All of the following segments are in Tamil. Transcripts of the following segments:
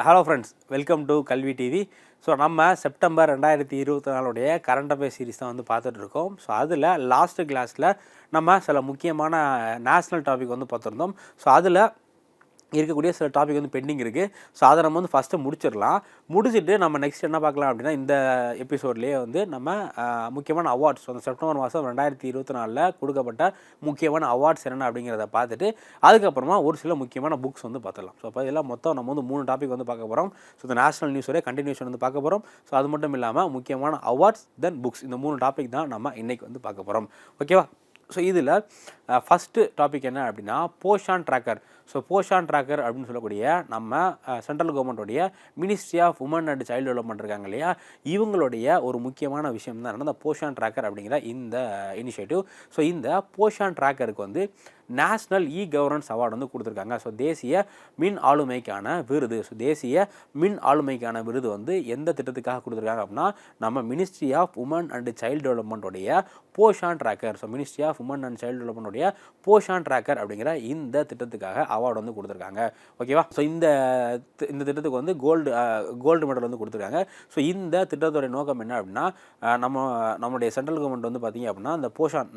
Hello friends welcome to Kalvi TV so நம்ம செப்டம்பர் ரெண்டாயிரத்தி இருபத்தி நாலுடைய கரண்ட் அஃபேர் சீரிஸ் தான் வந்து பார்த்துட்ருக்கோம் ஸோ அதில் லாஸ்ட்டு கிளாஸில் நம்ம சில முக்கியமான நேஷ்னல் டாபிக் வந்து பார்த்துருந்தோம். ஸோ அதில் இருக்கக்கூடிய சில டாபிக் வந்து பெண்டிங் இருக்குது ஸோ அதை நம்ம வந்து ஃபஸ்ட்டு முடிச்சிடலாம். முடிச்சுட்டு நம்ம நெக்ஸ்ட் என்ன பார்க்கலாம் அப்படின்னா இந்த எபிசோட்லேயே வந்து நம்ம முக்கியமான அவார்ட்ஸ் அந்த செப்டம்பர் மாதம் ரெண்டாயிரத்தி இருபத்தி நாலில் கொடுக்கப்பட்ட முக்கியமான அவார்ட்ஸ் என்னென்ன அப்படிங்கிறத பார்த்துட்டு அதுக்கப்புறமா ஒரு சில முக்கியமான புக்ஸ் வந்து பார்த்துடலாம். ஸோ அப்போ இதெல்லாம் மொத்தம் நம்ம வந்து மூணு டாபிக் வந்து பார்க்க போகிறோம் ஸோ இந்த நேஷனல் நியூஸோட கண்டினியூஷன் வந்து பார்க்க போகிறோம் ஸோ அது மட்டும் இல்லாமல் முக்கியமான அவார்ட்ஸ் தென் புக்ஸ் இந்த மூணு டாபிக் தான் நம்ம இன்றைக்கி வந்து பார்க்க போகிறோம் ஓகேவா ஸோ இதில் ஃபஸ்ட்டு டாபிக் என்ன அப்படின்னா Poshan tracker so Poshan tracker அப்படின்னு சொல்லக்கூடிய நம்ம central கவர்மெண்ட்டோடைய ministry of women and child development இருக்காங்க இல்லையா? இவங்களுடைய ஒரு முக்கியமான விஷயம் தான் இந்த போஷான் ட்ராக்கர் அப்படிங்கிற இந்த இனிஷியேட்டிவ் ஸோ இந்த போஷான் ட்ராக்கருக்கு வந்து நேஷ்னல் இ கவர்னன்ஸ் அவார்டு வந்து கொடுத்துருக்காங்க. ஸோ தேசிய மின் ஆளுமைக்கான விருது. ஸோ தேசிய மின் ஆளுமைக்கான விருது வந்து எந்த திட்டத்துக்காக கொடுத்துருக்காங்க அப்படின்னா நம்ம ministry of women and child டெவலப்மெண்ட்டோடைய Poshan tracker so ministry of women and child டெவலப்மெண்ட்டோடைய Poshan tracker அப்படிங்கிற இந்த திட்டத்துக்காக அவார்டு வந்து கொடுத்துருக்காங்க. ஓகேவா ஸோ இந்த இந்த திட்டத்துக்கு வந்து கோல்டு கோல்டு மெடல் வந்து கொடுத்துருக்காங்க. ஸோ இந்த திட்டத்தோடைய நோக்கம் என்ன அப்படின்னா நம்ம நம்மளுடைய சென்ட்ரல் கவர்மெண்ட் வந்து பார்த்தீங்க அப்படின்னா அந்த போஷான்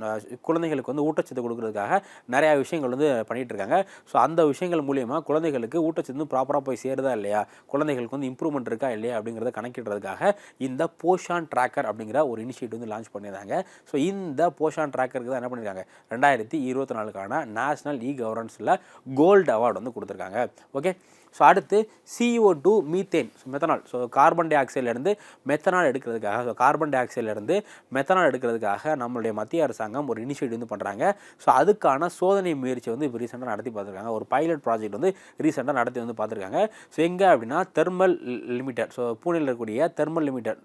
குழந்தைங்களுக்கு குழந்தைகளுக்கு வந்து ஊட்டச்சத்து கொடுக்கறதுக்காக நிறைய நிறையா விஷயங்கள் வந்து பண்ணிகிட்ருக்காங்க இருக்காங்க ஸோ அந்த விஷயங்கள் மூலியமாக குழந்தைகளுக்கு ஊட்டச்சத்து ப்ராப்பராக போய் சேருதா இல்லையா? குழந்தைகளுக்கு வந்து இம்ப்ரூவ்மெண்ட் இருக்கா இல்லையா அப்படிங்கிறத கணக்கிடுறதுக்காக இந்த போஷான் ட்ராக்கர் அப்படிங்கிற ஒரு இனிஷியேட்டிவ் வந்து லான்ச் பண்ணியிருந்தாங்க. ஸோ இந்த போஷான் ட்ராக்கருக்கு தான் என்ன பண்ணியிருக்காங்க? ரெண்டாயிரத்தி இருபத்தி நாலுக்கான நேஷனல் இ கவர்னன்ஸில் கோல்டு அவார்டு வந்து கொடுத்துருக்காங்க. ஓகே ஸோ அடுத்து CO two methane so methanol so carbon di ஆக்சைட்லேருந்து methanol எடுக்கிறதுக்காக ஸோ கார்பன் டை ஆக்சைட்லேருந்து மெத்தனால் எடுக்கிறதுக்காக நம்மளுடைய மத்திய அரசாங்கம் ஒரு இனிஷியேட்டிவ் வந்து பண்ணுறாங்க ஸோ அதுக்கான சோதனை முயற்சி வந்து இப்போ ரீசெண்டாக நடத்தி பார்த்துருக்காங்க. ஒரு பைலட் ப்ராஜெக்ட் வந்து ரீசெண்டாக நடத்தி வந்து பார்த்துருக்காங்க. ஸோ எங்கே அப்படின்னா தெர்மல் லிமிடெட் ஸோ பூனேல இருக்கக்கூடிய தெர்மல் லிமிடெட்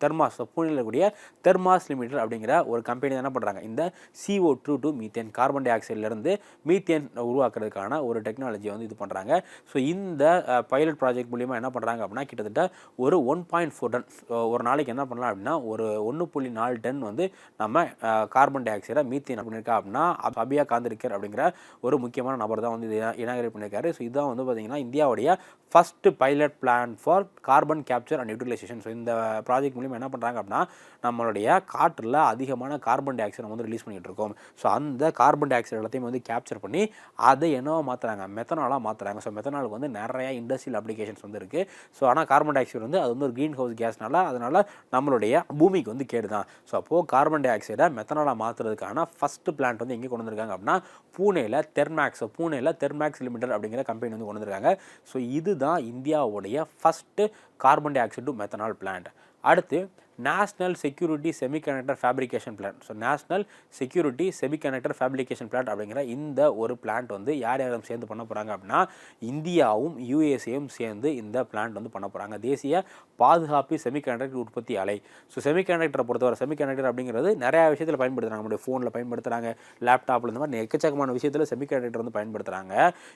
தெர்மாஸ் ஸோ கூடிய தெர்மாஸ் லிமிடெட் அப்படிங்கிற ஒரு கம்பெனி என்ன பண்ணுறாங்க இந்த CO two two methane carbon di ஆக்சைட்லேருந்து methane உருவாக்குறதுக்கான ஒரு டெக்னாலஜி வந்து இது பண்ணுறாங்க ஸோ இந்த பைலட் ப்ராஜெக்ட் மூலியமாக என்ன பண்ணுறாங்க அப்படின்னா கிட்டத்தட்ட ஒரு ஒன் பாயிண்ட் ஃபோர் டன் ஒரு நாளைக்கு என்ன பண்ணலாம் அப்படின்னா ஒரு ஒன்று புள்ளி நாலு டன் வந்து நம்ம கார்பன் டை ஆக்சைடை மீத்தேன் பண்ணியிருக்கா அப்படின்னா அப்- அபியா காந்திருக்கர் அப்படிங்கிற ஒரு முக்கியமான நபர் தான் வந்து இது இனாகரேட் பண்ணியிருக்காரு. ஸோ இதுதான் வந்து பார்த்தீங்கன்னா இந்தியாவுடைய first pilot plan for carbon capture and utilisation so இந்த ப்ராஜெக்ட் மூலியமாக என்ன பண்ணுறாங்க அப்படின்னா நம்மளுடைய காற்றில் அதிகமான கார்பன் டை ஆக்சைடை வந்து ரிலீஸ் பண்ணிகிட்டு இருக்கோம். ஸோ அந்த கார்பன் டை ஆக்சைடு எல்லாத்தையும் வந்து கேப்சர் பண்ணி அதை என்னவோ மாற்றுறாங்க மெத்தனாலாக மாற்றுறாங்க ஸோ மெத்தனாலுக்கு வந்து நிறையா இண்டஸ்ட்ரியல் அப்ளிகேஷன்ஸ் வந்து இருக்குது ஸோ ஆனால் கார்பன் டை ஆக்சைடு வந்து அது வந்து ஒரு க்ரீன் ஹவுஸ் கேஸ்னால அதனால் நம்மளுடைய பூமிக்கு வந்து கேடு தான் ஸோ அப்போது கார்பன் டை ஆக்சைடை மெத்தனாலாக மாற்றுறதுக்கான ஃபஸ்ட்டு பிளான்ட் வந்து எங்கே கொண்டு வந்திருக்காங்க அப்படின்னா பூனேயில் தெர்மேக்ஸ் பூனேயில் தெர்மேக்ஸ் லிமிடெட் அப்படிங்கிற கம்பெனி வந்து கொண்டு வந்திருக்காங்க. ஸோ இதுதான் இந்தியாவுடைய first carbon di oxide methanol plant அடுத்து national security semiconductor fabrication plan so national security semiconductor fabrication plan அப்படிங்கிற இந்த ஒரு பிளான்ட் வந்து யார் யாரும் சேர்ந்து பண்ண போகிறாங்க அப்படின்னா இந்தியாவும் யூஎஸ்ஏயும் சேர்ந்து இந்த பிளான்ட் வந்து பண்ண போகிறாங்க தேசிய பாதுகாப்பு செமிகண்டக்டர் உற்பத்தி ஆலை. ஸோ செமிகண்டக்டரை பொறுத்தவரை செமிகண்டக்டர் அப்படிங்கிறது நிறையா விஷயத்தில் பயன்படுத்துகிறாங்க நம்மளுடைய ஃபோனில் பயன்படுத்துகிறாங்க லேப்டாப்பில் இந்த மாதிரி எக்கச்சக்கமான விஷயத்தில் செமிகண்டக்டர் வந்து பயன்படுத்துகிறாங்க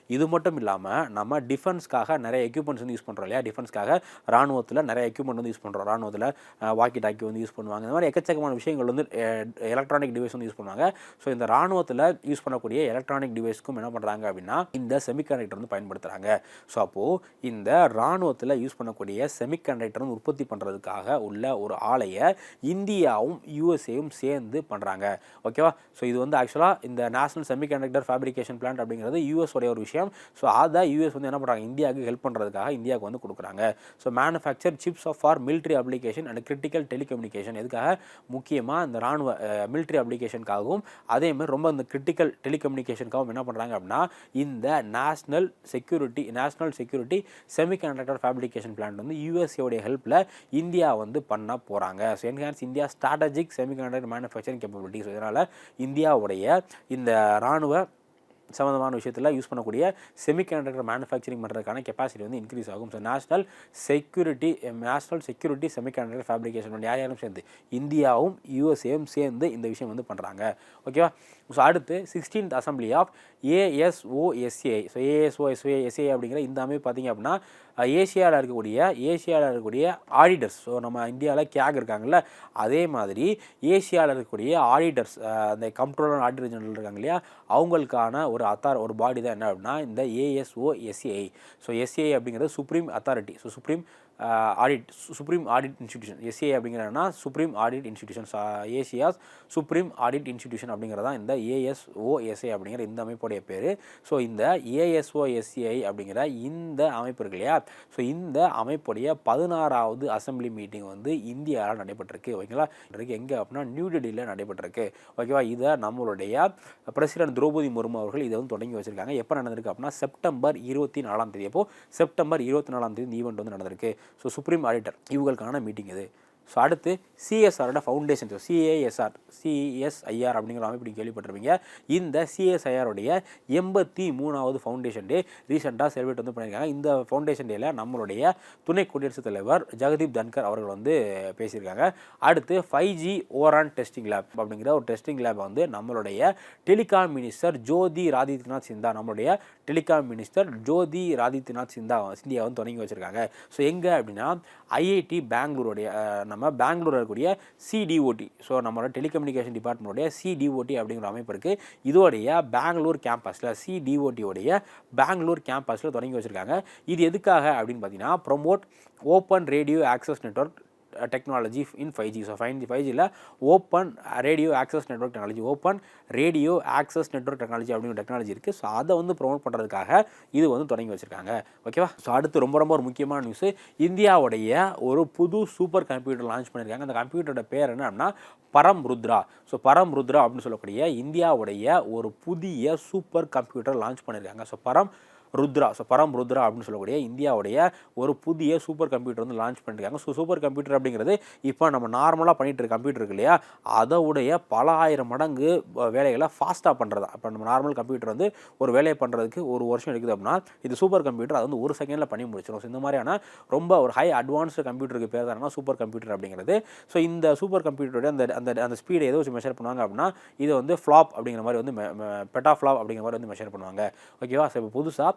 இது மட்டும் இல்லாமல் நம்ம டிஃபென்ஸ்க்காக நிறைய எக்யூப்மெண்ட்ஸ் வந்து யூஸ் பண்ணுறோம் இல்லையா? டிஃபென்ஸ்க்காக ராணுவத்தில் நிறைய எக்யூப்மெண்ட் வந்து யூஸ் பண்ணுறோம் ராணுவத்தில் வாக்கி டாக்கி வந்து யூஸ் பண்ணுவாங்க. இந்த மாதிரி எக்கச்சக்கமான விஷயங்கள் வந்து எலக்ட்ரானிக் டிவைஸ் வந்து யூஸ் பண்ணுவாங்க. ஸோ இந்த ராணுவத்தில் யூஸ் பண்ணக்கூடிய எலக்ட்ரானிக் டிவைஸ்க்கும் என்ன பண்ணுறாங்க அப்படின்னா இந்த செமிகண்டக்டர் வந்து பயன்படுத்துகிறாங்க ஸோ அப்போது இந்த ராணுவத்தில் யூஸ் பண்ணக்கூடிய செமிகண்டக்டர் உற்பத்தி பண்ணுறதுக்காக உள்ள ஒரு ஆலையை இந்தியாவும் யூஎஸ்ஏவும் சேர்ந்து பண்ணுறாங்க ஓகேவா ஸோ இது வந்து ஆக்சுவலாக இந்த நேஷனல் செமிகண்டக்டர் ஃபேப்ரிகேஷன் பிளான்ட் அப்படிங்கிறது யூஎஸ் உடைய ஒரு விஷயம். ஸோ அதை யூஎஸ் வந்து என்ன பண்ணுறாங்க இந்தியாவுக்கு ஹெல்ப் பண்ணுறதுக்காக இந்தியாவுக்கு வந்து கொடுக்குறாங்க. So manufacture chips of for military application and critical telecommunication எதுக்காக? முக்கியமாக இந்த ராணுவ மிலிட்ரி அப்ளிகேஷனுக்காகவும் அதே மாதிரி ரொம்ப இந்த கிரிட்டிக்கல் டெலிகம்யூனிகேஷனுக்காகவும் என்ன பண்ணுறாங்க அப்படின்னா இந்த national security national security semiconductor fabrication plant வந்து யூஎஸ்ஏடைய ஹெல்ப்பில் இந்தியா வந்து பண்ண போகிறாங்க so enhance India strategic semiconductor manufacturing capability so இதனால் இந்தியாவுடைய இந்த ராணுவ சம்மந்தமான விஷயத்தில் யூஸ் பண்ணக்கூடிய செமிகண்டக்டர் மேனுஃபேக்சரிங் பண்ணுறதுக்கான கெப்பாசிட்டி வந்து இன்க்ரீஸ் ஆகும். So national security national security semiconductor fabrication யார் யாரும் சேர்ந்து இந்தியாவும் யூஎஸ்ஏவும் சேர்ந்து இந்த விஷயம் வந்து பண்ணுறாங்க ஓகேவா ஸோ அடுத்து sixteenth assembly of ASOSA so ASOSA SA அப்படிங்கிற இந்த அமைப்பு பார்த்தீங்க அப்படின்னா ஏசியாவில் இருக்கக்கூடிய ஏஷியாவில் இருக்கக்கூடிய ஆடிட்டர்ஸ் ஸோ நம்ம இந்தியாவில் கேக் இருக்காங்கல்ல அதே மாதிரி ஏசியாவில் இருக்கக்கூடிய ஆடிட்டர்ஸ் அந்த கம்ப்ரோலர் ஆடிட்டர் ஜெனரல் இருக்காங்க இல்லையா அவங்களுக்கான ஒரு அத்தார் ஒரு பாடி தான் என்ன அப்படின்னா இந்த ஏஎஸ்ஓஎஸ்ஏஐ ஸோ எஸ்ஏஐ அப்படிங்கிறது supreme authority so supreme audit supreme audit institution SA அப்படிங்கிறனா supreme audit institutions Asia's supreme audit institution அப்படிங்கிறதான் இந்த ஏஎஸ்ஓஎஸ்ஏ அப்படிங்கிற இந்த அமைப்புடைய பேர். ஸோ இந்த ஏஎஸ்ஓஎஸ்சிஐ அப்படிங்கிற இந்த அமைப்பு இருக்கு இல்லையா? ஸோ இந்த அமைப்புடைய பதினாறாவது அசம்பிளி மீட்டிங் வந்து இந்தியாவில் நடைபெற்றிருக்கு. ஓகேங்களா? இன்றைக்கு எங்கே அப்படின்னா நியூ டெல்லியில் நடைபெற்றிருக்கு. ஓகேவா? இதை நம்மளுடைய பிரசிடென்ட் திரௌபதி முர்மு அவர்கள் இதை வந்து தொடங்கி வச்சிருக்காங்க. எப்போ நடந்திருக்கு அப்படின்னா செப்டம்பர் இருபத்தி நாலாம் தேதி. அப்போது செப்டம்பர் இருபத்தி நாலாம் தேதி ஈவெண்ட் வந்து நடந்திருக்கு. ஸோ சுப்ரீம் ஆடிட்டர் இவங்களுக்கான மீட்டிங் இது. ஸோ அடுத்து சிஎஸ்ஆரோட ஃபவுண்டேஷன் ஸோ சிஏஎஸ்ஆர் சிஎஸ்ஐஆர் அப்படிங்கிற அமைப்பு நீங்கள் கேள்விப்பட்டிருப்பீங்க. இந்த சிஎஸ்ஐஆருடைய எண்பத்தி மூணாவது ஃபவுண்டேஷன் டே ரீசெண்டாக செலிப்ரேட் வந்து பண்ணியிருக்காங்க. இந்த ஃபவுண்டேஷன் டேயில் நம்மளுடைய துணை குடியரசுத் தலைவர் ஜெகதீப் தன்கர் அவர்கள் வந்து பேசியிருக்காங்க. அடுத்து five G ORAN testing lab அப்படிங்கிற ஒரு டெஸ்டிங் லேப் வந்து நம்மளுடைய டெலிகாம் மினிஸ்டர் ஜோதி ராதித்யநாத் சிந்தா நம்மளுடைய டெலிகாம் மினிஸ்டர் ஜோதி ராதித்யநாத் சிந்தா சிந்தியா வந்து தொடங்கி வச்சுருக்காங்க. ஸோ எங்கே அப்படின்னா ஐஐடி பெங்களூருடைய நம்ம பெங்களூர் இருக்கக்கூடிய சிடிஓடி ஸோ நம்மளோட டெலிகம்யூனிகேஷன் டிபார்ட்மெண்ட்டுடைய சிடிஓடி அப்படிங்கிற அமைப்பு இருக்குது இதோடைய பெங்களூர் கேம்பஸில் சிடிஓடியோடைய பெங்களூர் கேம்பஸில் தொடங்கி வச்சுருக்காங்க. இது எதுக்காக அப்படின்னு பார்த்தீங்கன்னா promote open radio access network technology in five G so five five ஜியில் open radio access network technology open radio access network technology அப்படிங்கிற டெக்னாலஜி இருக்குது ஸோ அதை வந்து ப்ரொமோட் பண்ணுறதுக்காக இது வந்து தொடங்கி வச்சுருக்காங்க. ஓகேவா ஸோ அடுத்து ரொம்ப ரொம்ப ஒரு முக்கியமான நியூஸு இந்தியாவுடைய ஒரு புது சூப்பர் கம்ப்யூட்டர் லான்ச் பண்ணியிருக்காங்க அந்த கம்ப்யூட்டரோட பேர் என்ன அப்படின்னா பரம் ருத்ரா ஸோ பரம் ருத்ரா அப்படின்னு சொல்லக்கூடிய இந்தியாவுடைய ஒரு புதிய சூப்பர் கம்ப்யூட்டர் லான்ச் பண்ணியிருக்காங்க ஸோ பரம் ருத்ரா. ஸோ பரம் ருத்ரா அப்படின்னு சொல்லக்கூடிய இந்தியாவுடைய ஒரு புதிய சூப்பர் கம்ப்யூட்டர் வந்து லான்ச் பண்ணியிருக்காங்க ஸோ சூப்பர் கம்ப்யூட்டர் அப்படிங்கிறது இப்போ நம்ம நார்மலாக பண்ணிட்டு இருக்க கம்ப்யூட்டர் இருக்கு இல்லையா? அதோடைய பல ஆயிரம் மடங்கு வேலைகளை ஃபாஸ்ட்டாக பண்ணுறதா இப்போ நம்ம நார்மல் கம்ப்யூட்டர் வந்து ஒரு வேலையை பண்ணுறதுக்கு ஒரு வருஷம் எடுக்குது அப்படின்னா இது சூப்பர் கம்ப்யூட்டர் அது வந்து ஒரு செகண்டில் பண்ணி முடிச்சிடும் ஸோ இந்த மாதிரியான ரொம்ப ஒரு ஹை அட்வான்ஸ்டு கம்ப்யூட்டருக்கு பேர் தானே சூப்பர் கம்ப்யூட்டர் அப்படிங்கிறது. ஸோ இந்த சூப்பர் கம்ப்யூட்டருடைய அந்த அந்த அந்த ஸ்பீடை ஏதோ வச்சு மெஷர் பண்ணுவாங்க அப்படின்னா இது வந்து ஃப்ளாப் அப்படிங்கிற மாதிரி வந்து பெட்டா ஃப்ளாப் அப்படிங்கிற மாதிரி வந்து மெஷர் பண்ணுவாங்க. ஓகேவா ஸோ இப்போ புதுசாக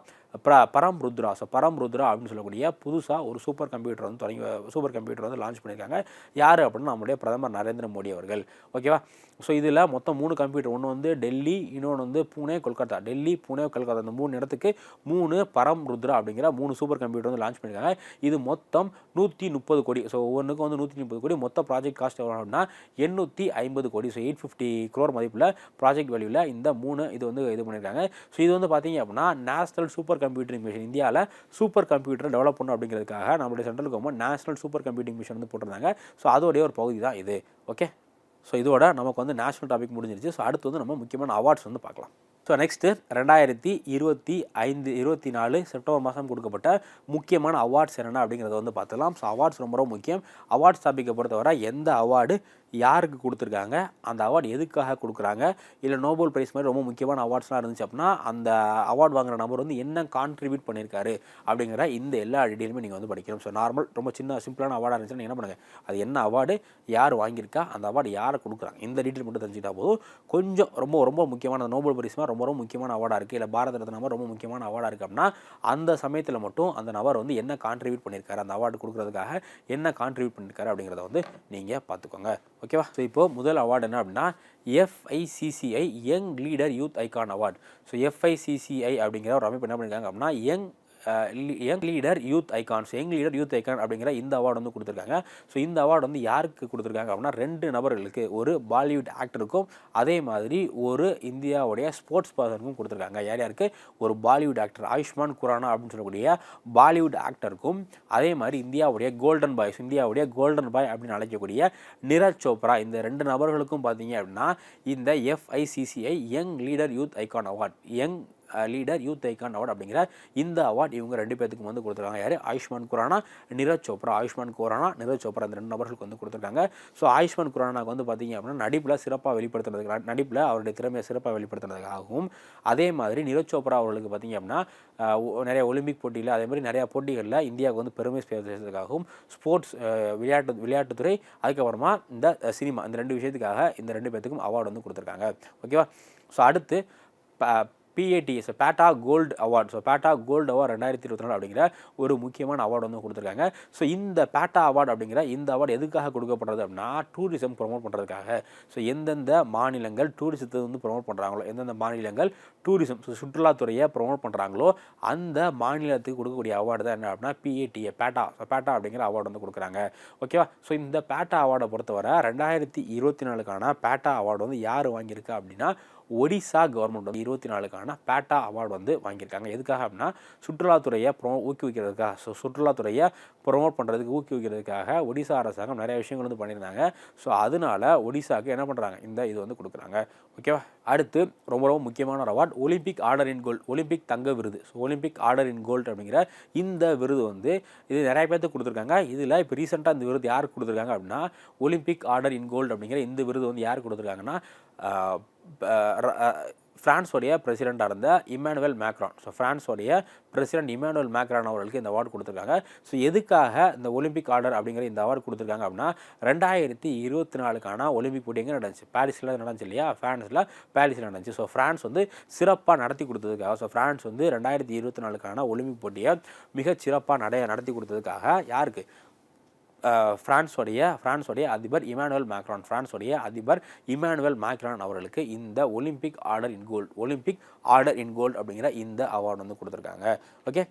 ப்ர பரம் ருத்ரா ஸோ பரம் ருத்ரா அப்படின்னு சொல்லக்கூடிய புதுசாக ஒரு சூப்பர் கம்ப்யூட்டர் வந்து தொடங்கி சூப்பர் கம்ப்யூட்டர் வந்து லான்ச் பண்ணியிருக்காங்க. யார் அப்படின்னா நம்முடைய பிரதமர் நரேந்திர மோடி அவர்கள். ஓகேவா ஸோ இதில் மொத்தம் மூணு கம்ப்யூட்டர் ஒன்று வந்து டெல்லி இன்னொன்று வந்து பூனே கொல்கத்தா. டெல்லி பூனே கொல்கத்தா. இந்த மூணு இடத்துக்கு மூணு பரம் ருத்ரா அப்படிங்கிற மூணு சூப்பர் கம்ப்யூட்டர் வந்து லான்ச் பண்ணியிருக்காங்க இது மொத்தம் நூற்றி முப்பது கோடி. ஸோ ஒவ்வொன்றுக்கும் வந்து நூற்றி முப்பது கோடி. மொத்த ப்ராஜெக்ட் காஸ்ட் எவ்வளோ அப்படின்னா எண்ணூற்றி ஐம்பது கோடி. ஸோ எயிட் ஃபிஃப்டி க்ரோர் மதிப்பில் ப்ராஜெக்ட் வேல்யூவில் இந்த மூணு இது வந்து இது பண்ணியிருக்காங்க ஸோ இது வந்து பார்த்தீங்க அப்படின்னா நேஷனல் சூப்பர் கம்ப்யூட்டரிங் மிஷன் இந்தியாவில் சூப்பர் கம்ப்யூட்டர் டெவலப் பண்ணணும் அப்படிங்கிறதுக்காக நம்மளுடைய central government national super computing mission வந்து போட்டிருந்தாங்க. ஸோ அதோடைய ஒரு பகுதி தான் இது. ஓகே ஸோ இதோட நமக்கு வந்து நேஷனல் டாபிக் முடிஞ்சிருச்சு. ஸோ அடுத்து வந்து நம்ம முக்கியமான அவார்ட்ஸ் வந்து பார்க்கலாம். ஸோ நெக்ஸ்ட்டு ரெண்டாயிரத்தி இருபத்தி ஐந்து இருபத்தி நாலு செப்டம்பர் மாதம் கொடுக்கப்பட்ட முக்கியமான அவார்ட்ஸ் என்னென்ன அப்படிங்கிறத வந்து பார்த்துக்கலாம் ஸோ அவார்ட்ஸ் ரொம்ப ரொம்ப முக்கியம். அவார்ட்ஸ் டாப்பிக்கை பொறுத்தவரை எந்த அவார்டு யாருக்கு கொடுத்துருக்காங்க? அந்த அவார்டு எதுக்காக கொடுக்குறாங்க? இல்லை நோபல் ப்ரைஸ் மாதிரி ரொம்ப முக்கியமான அவார்ட்ஸ்லாம் இருந்துச்சு அப்படின்னா அந்த அவார்டு வாங்குற நபர் வந்து என்ன கான்ட்ரிபியூட் பண்ணியிருக்காரு அப்படிங்கிற இந்த எல்லா டீட்டெயிலுமே நீங்கள் வந்து படிக்கணும். ஸோ நார்மல் ரொம்ப சின்ன சிம்பிளான அவார்டாக இருந்துச்சுன்னா என்ன பண்ணுங்கள் அது என்ன அவார்டு யார் வாங்கியிருக்கா? அந்த அவார்டு யாரை கொடுக்குறாங்க? இந்த டீட்டெயில் மட்டும் தெரிஞ்சுக்கிட்டா போதும். கொஞ்சம் ரொம்ப ரொம்ப முக்கியமான நோபல் ப்ரைஸ் மாதிரி ரொம்ப ரொம்ப முக்கியமான அவார்டாக இருக்குது இல்லை பாரத ரத்னா ரொம்ப முக்கியமான அவார்டாக இருக்குது அப்படின்னா அந்த சமயத்தில் மட்டும் அந்த நபர் வந்து என்ன கான்ட்ரிபியூட் பண்ணியிருக்காரு அந்த அவார்டு கொடுக்குறதுக்காக என்ன கான்ட்ரிபியூட் பண்ணியிருக்காரு அப்படிங்கிறத வந்து நீங்கள் பார்த்துக்கோங்க. ஓகேவா? ஸோ இப்போது முதல் அவார்டு என்ன அப்படின்னா FICCI young leader youth icon award so FICCI அப்படிங்கிற ஒரு அமைப்பு என்ன பண்ணியிருக்காங்க அப்படின்னா young young leader youth icons young leader youth icon அப்படிங்கிற இந்த அவார்டு வந்து கொடுத்துருக்காங்க. ஸோ இந்த அவார்டு வந்து யாருக்கு கொடுத்துருக்காங்க அப்படின்னா ரெண்டு நபர்களுக்கு ஒரு பாலிவுட் ஆக்டருக்கும் அதே மாதிரி ஒரு இந்தியாவுடைய ஸ்போர்ட்ஸ் பர்சனுக்கும் கொடுத்துருக்காங்க. யார் யாருக்கு? ஒரு பாலிவுட் ஆக்டர் ஆயுஷ்மான் குரானா அப்படின்னு சொல்லக்கூடிய பாலிவுட் ஆக்டருக்கும் அதே மாதிரி இந்தியாவுடைய கோல்டன் பாய்ஸ் இந்தியாவுடைய கோல்டன் பாய் அப்படின்னு அழைக்கக்கூடிய நிரஜ் சோப்ரா இந்த ரெண்டு நபர்களுக்கும் பார்த்தீங்க அப்படின்னா இந்த FICCI young leader youth icon award young leader youth icon award அப்படிங்கிற இந்த அவார்டு இவங்க ரெண்டு பேத்துக்கும் வந்து கொடுத்துருக்காங்க. யார்? ஆயுஷ்மான் குரானா நிரஜ் சோப்ரா. ஆயுஷ்மான் குரானா நிரஜ் சோப்ரா இந்த ரெண்டு நபர்களுக்கு வந்து கொடுத்துருக்காங்க. ஸோ ஆயுஷ்மான் குரானாக்கு வந்து பார்த்தீங்க அப்படின்னா நடிப்பில் சிறப்பாக வெளிப்படுத்துறதுக்கு நடிப்பில் அவருடைய திறமையை சிறப்பாக வெளிப்படுத்துறதுக்காகவும் அதே மாதிரி நிரஜ் சோப்ரா அவர்களுக்கு பார்த்தீங்க அப்படின்னா நிறைய ஒலிம்பிக் போட்டியில் அதே மாதிரி நிறையா போட்டிகளில் இந்தியாவுக்கு வந்து பெருமை சேர்த்ததுக்காகவும் ஸ்போர்ட்ஸ் விளையாட்டு விளையாட்டுத்துறை அதுக்கப்புறமா இந்த சினிமா இந்த ரெண்டு விஷயத்துக்காக இந்த ரெண்டு பேத்துக்கும் அவார்டு வந்து கொடுத்துருக்காங்க. ஓகேவா? ஸோ அடுத்து PAT so PATA gold award so PATA gold award ரெண்டாயிரத்தி இருபத்தி நாலு அப்படிங்கிற ஒரு முக்கியமான அவார்டு வந்து கொடுத்துருக்காங்க. ஸோ இந்த பேட்டா அவார்டு அப்படிங்கிற இந்த அவார்டு எதுக்காக கொடுக்கப்படுறது அப்படின்னா டூரிசம் ப்ரொமோட் பண்ணுறதுக்காக ஸோ எந்தெந்த மாநிலங்கள் டூரிசத்தை வந்து ப்ரொமோட் பண்ணுறாங்களோ எந்தெந்த மாநிலங்கள் டூரிசம் ஸோ சுற்றுலாத்துறையை ப்ரொமோட் பண்ணுறாங்களோ அந்த மாநிலத்துக்கு கொடுக்கக்கூடிய அவார்டு தான் என்ன அப்படின்னா பிஏடிஏ பேட்டா ஸோ பேட்டா அப்படிங்கிற அவார்டு வந்து கொடுக்குறாங்க. ஓகேவா ஸோ இந்த பேட்டா அவார்டை பொறுத்தவரை ரெண்டாயிரத்தி இருபத்தி நாலுக்கான பேட்டா அவார்டு வந்து யார் வாங்கியிருக்கா அப்படின்னா ஒடிசா கவர்மெண்ட் வந்து இருபத்தி நாலுக்கான பேட்டா அவார்டு வந்து வாங்கியிருக்காங்க. எதுக்காக அப்படின்னா சுற்றுலாத்துறையை ப்ரோ ஊக்குவிக்கிறதுக்காக. ஸோ சுற்றுலாத்துறையை ப்ரொமோட் பண்ணுறதுக்கு ஊக்குவிக்கிறதுக்காக ஒடிசா அரசாங்கம் நிறைய விஷயங்கள் வந்து பண்ணியிருந்தாங்க. ஸோ அதனால ஒடிசாவுக்கு என்ன பண்ணுறாங்க இந்த இது வந்து கொடுக்குறாங்க. ஓகேவா அடுத்து ரொம்ப ரொம்ப முக்கியமான ஒரு award Olympic order in gold Olympic தங்க விருது. So Olympic order in gold அப்படிங்கிற இந்த விருது வந்து இது நிறைய பேர்த்துக்கு கொடுத்துருக்காங்க. இதில் இப்போ ரீசெண்டாக இந்த விருது யாருக்கு கொடுத்துருக்காங்க அப்படின்னா ஒலிம்பிக் ஆர்டர் இன் கோல்டு அப்படிங்கிற இந்த விருது வந்து யார் கொடுத்துருக்காங்கன்னா ஃப்ரான்ஸோடைய ர- பிரசிடெண்ட்டாக இருந்த இமானுவல் மேக்ரான். ஸோ ஃப்ரான்ஸோடைய பிரசிடென்ட் இமானுவல் மேக்ரான் அவர்களுக்கு இந்த அவார்டு கொடுத்துருக்காங்க. ஸோ எதுக்காக இந்த ஒலிம்பிக் ஆர்டர் அப்படிங்கிற இந்த அவார்டு கொடுத்துருக்காங்க அப்படின்னா ரெண்டாயிரத்தி இருபத்தி நாலுக்கான ஒலிம்பிக் போட்டி எங்கே நடந்துச்சு. பாரிஸில் நடந்துச்சு இல்லையா? ஃப்ரான்ஸில் பாரிஸில் நடந்துச்சு. ஸோ ஃப்ரான்ஸ் வந்து சிறப்பாக நடத்தி கொடுத்ததுக்காக ஸோ ஃப்ரான்ஸ் வந்து ரெண்டாயிரத்தி இருபத்தி நாலுக்கான ஒலிம்பிக் போட்டியை மிகச் சிறப்பாக நடைய நடத்தி கொடுத்ததுக்காக யாருக்கு? ஃப்ரான்ஸோடைய பிரான்ஸோடைய அதிபர் இமானுவல் மேக்ரான். பிரான்ஸோடைய அதிபர் இமானுவல் மேக்ரான் அவர்களுக்கு இந்த Olympic order in gold Olympic order in gold அப்படிங்கிற இந்த அவார்டு வந்து கொடுத்துருக்காங்க. ஓகே?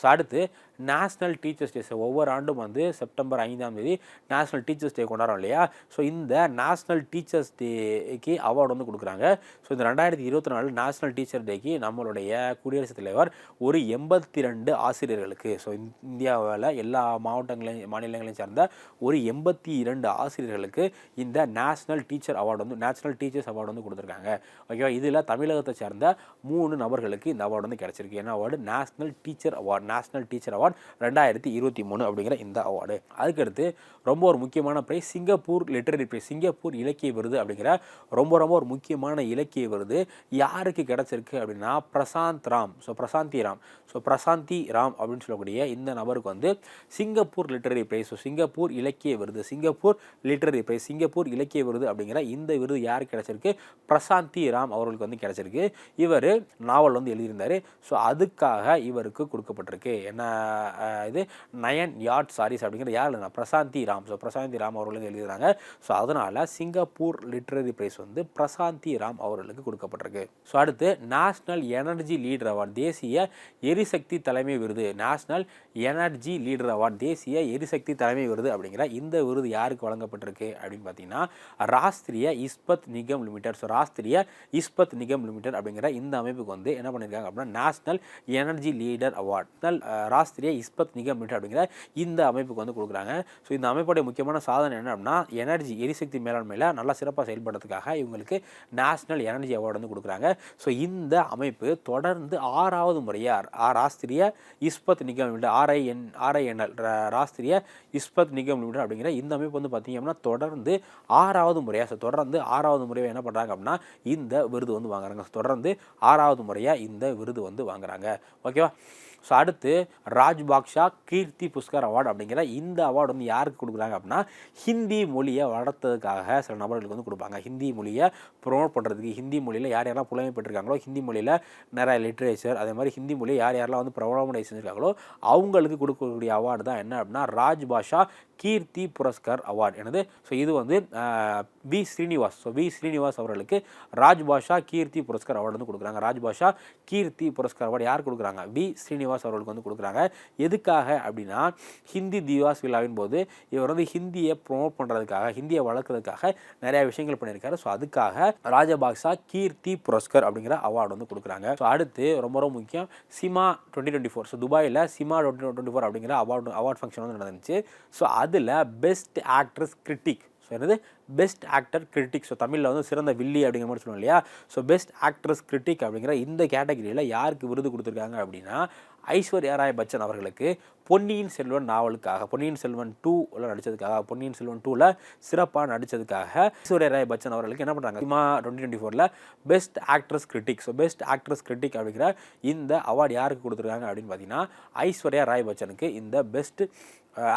ஸோ அடுத்து நேஷ்னல் டீச்சர்ஸ் டே ஒவ்வொரு ஆண்டும் வந்து செப்டம்பர் ஐந்தாம் தேதி நேஷ்னல் டீச்சர்ஸ் டே கொண்டாடுறோம் இல்லையா? ஸோ இந்த நேஷ்னல் டீச்சர்ஸ் டேக்கு அவார்டு வந்து கொடுக்குறாங்க. ஸோ இந்த ரெண்டாயிரத்தி இருபத்தி நாலு நேஷ்னல் டீச்சர் டேக்கு நம்மளுடைய குடியரசுத் தலைவர் ஒரு எண்பத்தி ரெண்டு ஆசிரியர்களுக்கு ஸோ இந்தியாவில் எல்லா மாவட்டங்களையும் மாநிலங்களையும் சேர்ந்த ஒரு எண்பத்தி இரண்டு ஆசிரியர்களுக்கு இந்த நேஷ்னல் டீச்சர் அவார்டு வந்து நேஷ்னல் டீச்சர்ஸ் அவார்டு வந்து கொடுத்துருக்காங்க. ஓகேவா இதில் தமிழகத்தை சேர்ந்த மூணு நபர்களுக்கு இந்த அவார்டு வந்து கிடச்சிருக்கு. என்ன award national teacher award national teacher award ரெண்டாயிரத்தி இருபத்தி மூணு அப்படிங்கிற இந்த அவார்டு அதுக்கடுத்து ரொம்ப ஒரு முக்கியமான prize Singapore literary prize Singapore இலக்கிய விருது அப்படிங்கிற ரொம்ப ரொம்ப ஒரு முக்கியமான இலக்கிய விருது யாருக்கு கிடச்சிருக்கு அப்படின்னா பிரசாந்த் ராம். ஸோ பிரசாந்தி ராம். ஸோ பிரசாந்தி ராம் அப்படின்னு சொல்லக்கூடிய இந்த நபருக்கு வந்து Singapore literary prize so Singapore இலக்கிய விருது சிங்கப்பூர் லிட்டரரி ப்ரைஸ் சிங்கப்பூர் இலக்கிய விருது அப்படிங்கிற இந்த விருது யாருக்கு கிடச்சிருக்கு? பிரசாந்தி ராம் அவர்களுக்கு வந்து கிடச்சிருக்கு. இவர் நாவல் வந்து எழுதியிருந்தார். ஸோ அதுக்காக இவருக்கு கொடுக்கப்பட்டிருக்கு. என்ன இது நயன் யாட் சாரீஸ் அப்படிங்கிற யார் இல்லைனா பிரசாந்தி ராம். ஸோ பிரசாந்தி ராம் அவர்களுக்கு எழுதுகிறாங்க எழுதுறாங்க ஸோ அதனால் சிங்கப்பூர் லிட்ரரி ப்ரைஸ் வந்து பிரசாந்தி ராம் அவர்களுக்கு கொடுக்கப்பட்டிருக்கு. ஸோ அடுத்து நேஷ்னல் எனர்ஜி லீடர் அவார்ட் தேசிய எரிசக்தி தலைமை விருது. நேஷ்னல் எனர்ஜி லீடர் அவார்ட் தேசிய எரிசக்தி தலைமை விருது அப்படிங்கிற இந்த விருது யாருக்கு வழங்கப்பட்டிருக்கு அப்படின்னு பார்த்தீங்கன்னா Rashtriya Ispat Nigam limited. So Rashtriya Ispat Nigam limited அப்படிங்கிற இந்த அமைப்புக்கு வந்து என்ன பண்ணியிருக்காங்க அப்படின்னா national energy leader award Rashtriya Ispat Nigam அப்படிங்கிற இந்த அமைப்புக்கு வந்து கொடுக்குறாங்க. ஸோ இந்த அமைப்புடைய முக்கியமான சாதனை என்ன அப்படின்னா எனர்ஜி எரிசக்தி மேலாண்மையில் நல்லா சிறப்பாக செயல்படுறதுக்காக இவங்களுக்கு நேஷ்னல் எனர்ஜி அவார்டு வந்து கொடுக்குறாங்க. ஸோ இந்த அமைப்பு தொடர்ந்து ஆறாவது முறையாக Rashtriya Ispat Nigam limited RIN RINL Rashtriya Ispat Nigam limited அப்படிங்கிற இந்த அமைப்பு வந்து பார்த்தீங்க அப்படின்னா தொடர்ந்து ஆறாவது முறையாக ஸோ தொடர்ந்து ஆறாவது முறையாக என்ன பண்ணுறாங்க அப்படின்னா இந்த விருது வந்து வாங்குறாங்க. தொடர்ந்து ஆறாவது முறையாக இந்த விருது வந்து வாங்குறாங்க. ஓகேவா? ஸோ அடுத்து ராஜ்பாக்ஷா கீர்த்தி புஷ்கர் அவார்டு அப்படிங்கிற இந்த அவார்டு வந்து யாருக்கு கொடுக்குறாங்க அப்படின்னா ஹிந்தி மொழியை வளர்த்ததுக்காக சில நபர்களுக்கு வந்து கொடுப்பாங்க. ஹிந்தி மொழியை ப்ரொமோட் பண்ணுறதுக்கு ஹிந்தி மொழியில் யார் யாரெல்லாம் புலமைப்பட்டிருக்காங்களோ ஹிந்தி மொழியில் நிறைய லிட்ரேச்சர் அதே மாதிரி ஹிந்தி மொழியை யார் யாரெல்லாம் வந்து பிரபலமடை செஞ்சுருக்காங்களோ அவங்களுக்கு கொடுக்கக்கூடிய அவார்டு தான் என்ன அப்படின்னா ராஜ்பாஷா கீர்த்தி புரஸ்கர் அவார்டு. எனது ஸோ இது வந்து V Srinivas. So V Srinivas அவர்களுக்கு ராஜ்பாஷா கீர்த்தி புரஸ்கர் அவார்டு வந்து கொடுக்குறாங்க. ராஜ்பாஷா கீர்த்தி புரஸ்கர் அவார்டு யார் கொடுக்குறாங்க? வி ஸ்ரீனிவாஸ் அவர்களுக்கு வந்து கொடுக்குறாங்க. எதுக்காக அப்படின்னா ஹிந்தி திவாஸ் விழாவின் போது இவர் வந்து ஹிந்தியை ப்ரொமோட் பண்ணுறதுக்காக ஹிந்தியை வளர்க்குறதுக்காக நிறைய விஷயங்கள் பண்ணியிருக்காரு. ஸோ அதுக்காக ராஜபாக்சா கீர்த்தி புரஸ்கர் அப்படிங்கிற அவார்டு வந்து கொடுக்குறாங்க. ஸோ அடுத்து ரொம்ப ரொம்ப முக்கியம் SIIMA twenty twenty four. So துபாயில் சிமா டுவெண்ட்டி டுவெண்ட்டி ஃபோர் அப்படிங்கிற அவார்டு அவார்ட் ஃபங்க்ஷன் வந்து நடந்துச்சு. ஸோ அதில் பெஸ்ட் ஆக்ட்ரஸ் கிரிட்டிக் ஸோ என்னது? பெஸ்ட் ஆக்டர் கிரிட்டிக் ஸோ தமிழில் வந்து சிறந்த வில்லி அப்படிங்கிற மாதிரி சொல்லுவோம் இல்லையா? ஸோ பெஸ்ட் ஆக்ட்ரஸ் கிரிட்டிக் அப்படிங்கிற இந்த கேட்டகரியில் யாருக்கு விருது கொடுத்துருக்காங்க அப்படின்னா ஐஸ்வர்யா ராய் பச்சன் அவர்களுக்கு பொன்னியின் செல்வன் நாவலுக்காக பொன்னியின் செல்வன் டூவில் நடித்ததுக்காக பொன்னியின் செல்வன் டூவில் சிறப்பாக நடித்ததுக்காக ஐஸ்வர்யா ராய் பச்சன் அவர்களுக்கு என்ன பண்ணுறாங்க சினிமா டுவெண்ட்டி டுவெண்ட்டி ஃபோரில் best actress critic so best actress critic அப்படிங்கிற இந்த அவார்டு யாருக்கு கொடுத்துருக்காங்க அப்படின்னு பார்த்தீங்கன்னா ஐஸ்வர்யா ராய் பச்சனுக்கு இந்த பெஸ்ட்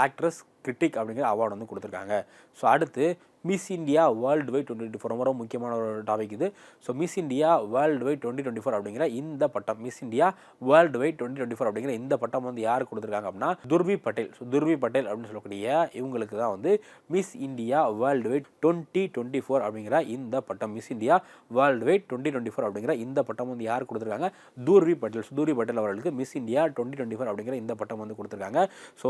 ஆக்ட்ரஸ் கிரிட்டிக் அப்படிங்கிற அவார்டு வந்து கொடுத்துருக்காங்க. ஸோ அடுத்து miss India worldwide twenty twenty four ரொம்ப முக்கியமான ஒரு டாபிக் இது. So miss India worldwide twenty twenty four அப்படிங்கிற இந்த பட்டம் miss India worldwide twenty twenty four அப்படிங்கிற இந்த பட்டம் வந்து யார் கொடுத்துருக்காங்க அப்படின்னா துர்வி பட்டேல். ஸோ துர்வி பட்டேல் அப்படின்னு சொல்லக்கூடிய இவங்களுக்கு தான் வந்து miss India worldwide twenty twenty four அப்படிங்கிற இந்த பட்டம் miss India worldwide twenty twenty four அப்படிங்கிற இந்த பட்டம் வந்து யார் கொடுத்துருக்காங்க? தூர்வி பட்டேல். தூர்வி பட்டேல் அவர்களுக்கு miss India twenty twenty four அப்படிங்கிற இந்த பட்டம் வந்து கொடுத்துருக்காங்க. So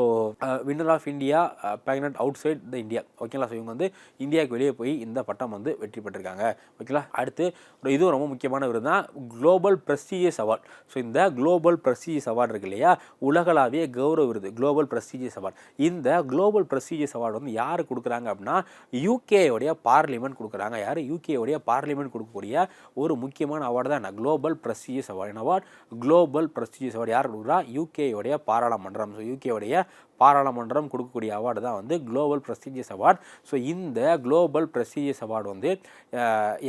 winner uh, of India pageant outside the India ஓகேங்களா ஸோ இவங்க வந்து இந்தியாவுக்கு வெளியே போய் இந்த பட்டம் வந்து வெற்றி பெற்றிருக்காங்க. ஓகேங்களா அடுத்து ஒரு இதுவும் ரொம்ப முக்கியமான விருது தான் குளோபல் ப்ரெஸ்டீஜியஸ் அவார்ட் ஸோ இந்த குளோபல் ப்ரெஸ்டீஜியஸ் அவார்டு இருக்கு இல்லையா? உலகளாவிய கௌரவ விருது குளோபல் ப்ரெஸ்டீஜியஸ் அவார்டு இந்த குளோபல் ப்ரெஸ்டீஜியஸ் அவார்டு வந்து யார் கொடுக்குறாங்க அப்படின்னா யூகேயோடைய பார்லிமெண்ட் கொடுக்குறாங்க. யார்? யூகேயோடைய பார்லிமெண்ட் கொடுக்கக்கூடிய ஒரு முக்கியமான அவார்டு தான் என்ன? Global prestigious award award global prestigious award யார் கொடுக்குறா? யூகேயோடைய பாராளுமன்றம். ஸோ யூகேயோடைய பாராளுமன்றம் கொடுக்கக்கூடிய அவார்டு தான் வந்து குளோபல் ப்ரெஸ்டீஜியஸ் அவார்ட் ஸோ இந்த குளோபல் ப்ரெஸ்டீஜியஸ் அவார்டு வந்து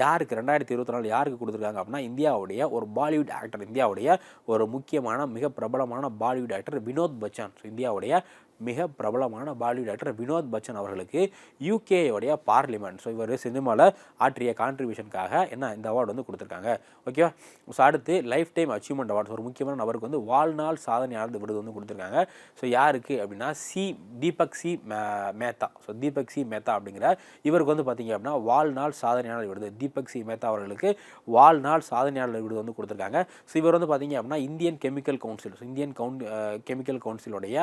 யாருக்கு ரெண்டாயிரத்தி இருபத்தி நாலு யாருக்கு கொடுத்துருக்காங்க அப்படின்னா இந்தியாவுடைய ஒரு பாலிவுட் ஆக்டர் இந்தியாவுடைய ஒரு முக்கியமான மிக பிரபலமான Bollywood actor Vinod Bachchan. So இந்தியாவுடைய மிக பிரபலமான பாலிவுட் ஆக்டர் வினோத் பச்சன் அவர்களுக்கு யூகேயோடைய பார்லிமெண்ட் ஸோ இவர் சினிமாவில் ஆற்றிய கான்ட்ரிபியூஷனுக்காக என்ன இந்த அவார்டு வந்து கொடுத்துருக்காங்க. ஓகேவா ஸோ அடுத்து லைஃப் டைம் அச்சீவ்மெண்ட் அவார்ட்ஸ் ஒரு முக்கியமான நபருக்கு வந்து வாழ்நாள் சாதனையாளர் விருது வந்து கொடுத்துருக்காங்க. ஸோ யாருக்கு அப்படின்னா சி தீபக் சி மே- மேத்தா. ஸோ தீபக் சி மேத்தா அப்படிங்கிற இவருக்கு வந்து பார்த்தீங்க அப்படின்னா வாழ்நாள் சாதனையாளர் விருது. தீபக் சி மேத்தா அவர்களுக்கு வாழ்நாள் சாதனையாளர் விருது வந்து கொடுத்துருக்காங்க. ஸோ இவர் வந்து பார்த்தீங்க அப்படின்னா Indian chemical council. So Indian gown chemical கவுன்சிலுடைய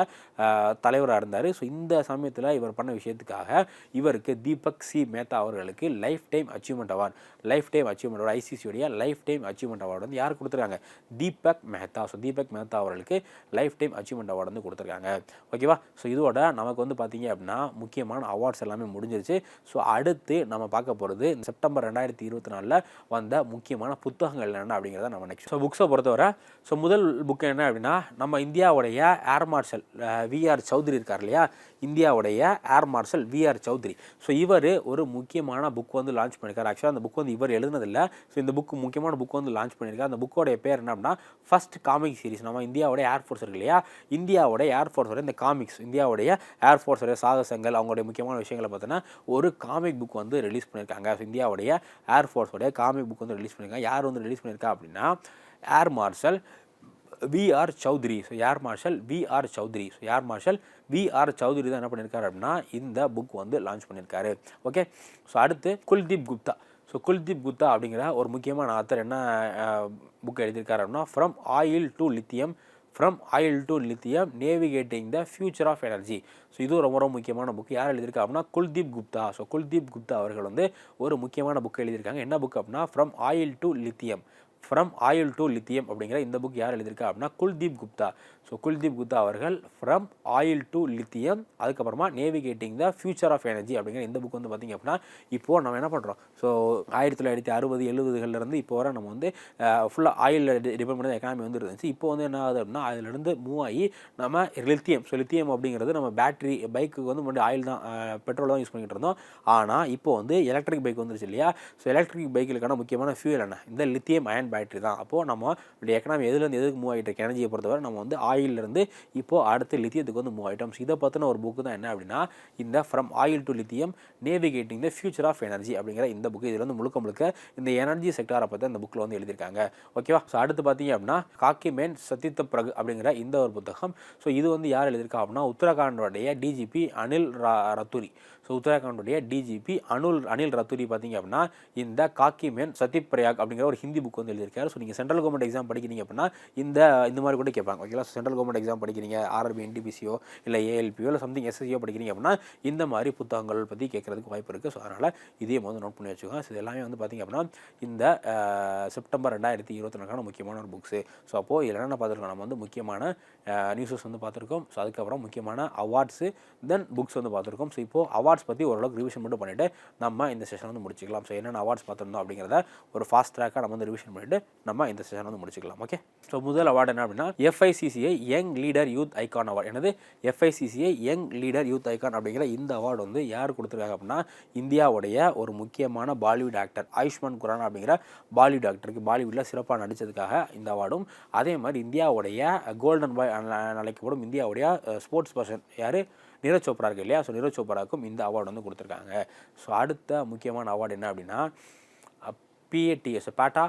தலைவராக இருந்தார். ஸோ இந்த சமயத்தில் இவர் பண்ண விஷயத்துக்காக இவருக்கு தீபக் சி மேத்தா அவர்களுக்கு lifetime achievement award lifetime achievement award ஐசிசியுடைய lifetime achievement award வந்து யார் கொடுத்துருக்காங்க? தீபக் மேத்தா. ஸோ தீபக் மேத்தா அவர்களுக்கு லைஃப் டைம் அச்சீவ்மெண்ட் அவார்டு வந்து கொடுத்துருக்காங்க. ஓகேவா ஸோ இதோட நமக்கு வந்து பார்த்தீங்க அப்படின்னா முக்கியமான அவார்ட்ஸ் எல்லாமே முடிஞ்சிருச்சு. ஸோ அடுத்து நம்ம பார்க்க போகிறது இந்த செப்டம்பர் ரெண்டாயிரத்தி இருபத்தி நாலில் வந்த முக்கியமான புத்தகங்கள் என்னென்ன அப்படிங்கிறத நம்ம நெக்ஸ்ட் ஸோ புக்ஸை பொறுத்தவரை ஸோ முதல் புக் என்ன அப்படின்னா நம்ம இந்தியாவுடைய ஏர் மார்ஷல் விஆர் சௌத்ரி இருக்கார் இல்லையா? இந்தியாவுடைய air marshal VR Chaudhary. So இவர் ஒரு முக்கியமான புக் வந்து லான்ச் பண்ணியிருக்கார் ஆக்சுவலாக அந்த புக் வந்து இவர் எழுதுனதில்லை. ஸோ இந்த புக் முக்கியமான புக் வந்து லான்ச் பண்ணியிருக்காரு அந்த புக்கோடைய பேர் என்ன அப்படின்னா ஃபர்ஸ்ட் காமிக் சீரிஸ் நம்ம இந்தியாவுடைய ஏர்ஃபோர்ஸ் இருக்கு இல்லையா? இந்தியாவுடைய ஏர்ஃபோர்ஸோட இந்த காமிக்ஸ் இந்தியாவுடைய ஏர்ஃபோர்ஸோடைய சாகசங்கள் அவங்களுடைய முக்கியமான விஷயங்களை பார்த்தோன்னா ஒரு காமிக் புக் வந்து ரிலீஸ் பண்ணியிருக்காங்க ஸோ இந்தியாவுடைய ஏர்ஃபோர்ஸோடைய காமிக் புக் வந்து ரிலீஸ் பண்ணியிருக்காங்க யார் வந்து ரிலீஸ் பண்ணியிருக்கா அப்படின்னா air marshal VR Chaudhary. So air marshal? VR Chaudhary. So air marshal? VR Chaudhary தான் என்ன பண்ணியிருக்காரு அப்படின்னா இந்த புக் வந்து லான்ச் பண்ணியிருக்காரு ஓகே ஸோ அடுத்து குல்தீப் குப்தா. ஸோ குல்தீப் குப்தா அப்படிங்கிற ஒரு முக்கியமான ஆத்தர் என்ன புக் எழுதியிருக்காரு அப்படின்னா from oil to lithium from oil to lithium navigating the future of energy so இது ரொம்ப ரொம்ப முக்கியமான புக் யார் எழுதியிருக்கா அப்படின்னா குல்தீப் குப்தா. ஸோ குல்தீப் குப்தா அவர்கள் வந்து ஒரு முக்கியமான புக் எழுதியிருக்காங்க. என்ன புக் அப்படின்னா from oil to lithium from oil to lithium அப்படிங்கிற இந்த புக் யார் எழுதியிருக்கா அப்படின்னா குல்தீப் குப்தா. ஸோ குல்தீப் குப்தா அவர்கள் ஃப்ரம் ஆயில் டு லித்தியம் அதுக்கப்புறமா navigating the future of energy அப்படிங்கிற இந்த புக் வந்து பார்த்திங்க அப்படின்னா இப்போது நம்ம என்ன பண்ணுறோம் ஸோ ஆயிரத்தி தொள்ளாயிரத்தி அறுபது எழுபதுகள்லேருந்து இப்போ வரை நம்ம வந்து ஃபுல்லாக ஆயில் டிபெண்ட் பண்ண எக்கானமி வந்து இருந்துச்சு. இப்போ வந்து என்ன ஆகுது அப்படின்னா அதுலேருந்து மூவ் ஆகி நம்ம லித்தியம் ஸோ லித்தியம் அப்படிங்கிறது நம்ம பேட்டரி பைக்கு வந்து முன்னாடி ஆயில் தான் பெட்ரோல் தான் யூஸ் பண்ணிக்கிட்டு இருந்தோம். ஆனால் இப்போ வந்து எலக்ட்ரிக் பைக் வந்துருச்சு இல்லையா? ஸோ எலக்ட்ரிக் பைக்கிலுக்கான முக்கியமான ஃபியூல் என்ன? இந்த லித்தியம் அயன் பேட்டரி தான். அப்போது நம்ம எக்கனாமி எதுலேருந்து எதுக்கு மூவ் ஆகிட்டு இருக்கு? எனர்ஜியை பொறுத்தவரை நம்ம வந்து ஆயிலிருந்து இப்போது அடுத்து லித்தியத்துக்கு வந்து மூவ் ஐட்டம்ஸ் ஸோ இதை பற்றின ஒரு புக்கு தான் என்ன அப்படின்னா இந்த from oil to lithium navigating the future of energy அப்படிங்கிற இந்த புக்கு இதில் வந்து முழுக்க முழுக்க இந்த எனர்ஜி செக்டாரை பற்றி இந்த புக்கில் வந்து எழுதியிருக்காங்க. ஓகேவா ஸோ அடுத்து பார்த்தீங்க அப்படின்னா காக்கி மேன் சத்தித்த பிரகு அப்படிங்கிற இந்த ஒரு புத்தகம். ஸோ இது வந்து யார் எழுதியிருக்கா அப்படின்னா உத்தரகாண்டோடைய டிஜிபி அனில் ரா ரத்துரி. ஸோ உத்தராகண்டுடைய டிஜிபி அனுல் அனில் ரத்துரி பார்த்தீங்க அப்படின்னா இந்த காக்கி மேன் சத்திப் பிரயாக் அப்படிங்கிற ஒரு ஹிந்தி புக் வந்து எழுதியிருக்காரு. ஸோ நீங்கள் சென்ட்ரல் கவர்மெண்ட் எக்ஸாம் படிக்கிறீங்க அப்படின்னா இந்த இந்த மாதிரி கூட கேட்பாங்க. ஓகேங்களா சென்ட்ரல் கவர்மெண்ட் எக்ஸாம் படிக்கிறீங்க ஆர்ஆர்பி என்டிபிசியோ இல்லை ஏஎல்பியோ இல்லை சம்திங் எஸ்எஸ்சியோ படிக்கிறீங்க அப்படின்னா இந்த மாதிரி புத்தகங்கள் பற்றி கேட்கறதுக்கு வாய்ப்பு இருக்குது ஸோ அதனால் இதையும் வந்து நோட் பண்ணி வச்சுக்கோங்க. ஸோ எல்லாமே வந்து பார்த்திங்க அப்படின்னா இந்த செப்டம்பர் ரெண்டாயிரத்தி இருபத்தி நாலுக்கான முக்கியமான ஒரு புக்ஸு ஸோ அப்போது இதில் என்ன பார்த்துருக்கோம்? நம்ம வந்து முக்கியமான நியூஸஸ் வந்து பார்த்துருக்கோம். ஸோ அதுக்கப்புறம் முக்கியமான அவார்ட்ஸு தென் புக்ஸ் வந்து பார்த்துருக்கோம். ஸோ இப்போது அவார்ட்ஸ் பற்றி ஓரளவுக்கு ரிவிஷன் மட்டும் பண்ணிவிட்டு நம்ம இந்த செஷன் வந்து முடிச்சிக்கலாம். ஸோ என்னென்ன அவார்ட்ஸ் பார்த்துருந்தோம் அப்படிங்கிறத ஒரு ஃபாஸ்ட் ட்ராக்காக நம்ம வந்து ரிவிஷன் பண்ணிவிட்டு நம்ம இந்த செஷன் வந்து முடிச்சிக்கலாம். ஓகே ஸோ முதல் அவார்டு என்ன அப்படின்னா FICCI young leader youth icon award எனது FICCI young leader youth icon அப்படிங்கிற இந்த அவார்டு வந்து யார் கொடுத்துருக்காங்க அப்படின்னா இந்தியாவுடைய ஒரு முக்கியமான பாலிவுட் ஆக்டர் ஆயுஷ்மான் குரான் அப்படிங்கிற பாலிவுட் ஆக்டருக்கு பாலிவுட்டில் சிறப்பாக நடித்ததுக்காக இந்த அவார்டும் அதே மாதிரி இந்தியாவுடைய கோல்டன் பாய் அழைக்கப்படும் இந்தியாவுடைய ஸ்போர்ட்ஸ் பர்சன் யார்? நீரஜ் சோப்ரா இருக்கு இல்லையா? ஸோ நீரஜ் சோப்ராவுக்கும் இந்த அவார்டு வந்து கொடுத்துருக்காங்க. ஸோ அடுத்த முக்கியமான அவார்டு என்ன அப்படின்னா PATS PATA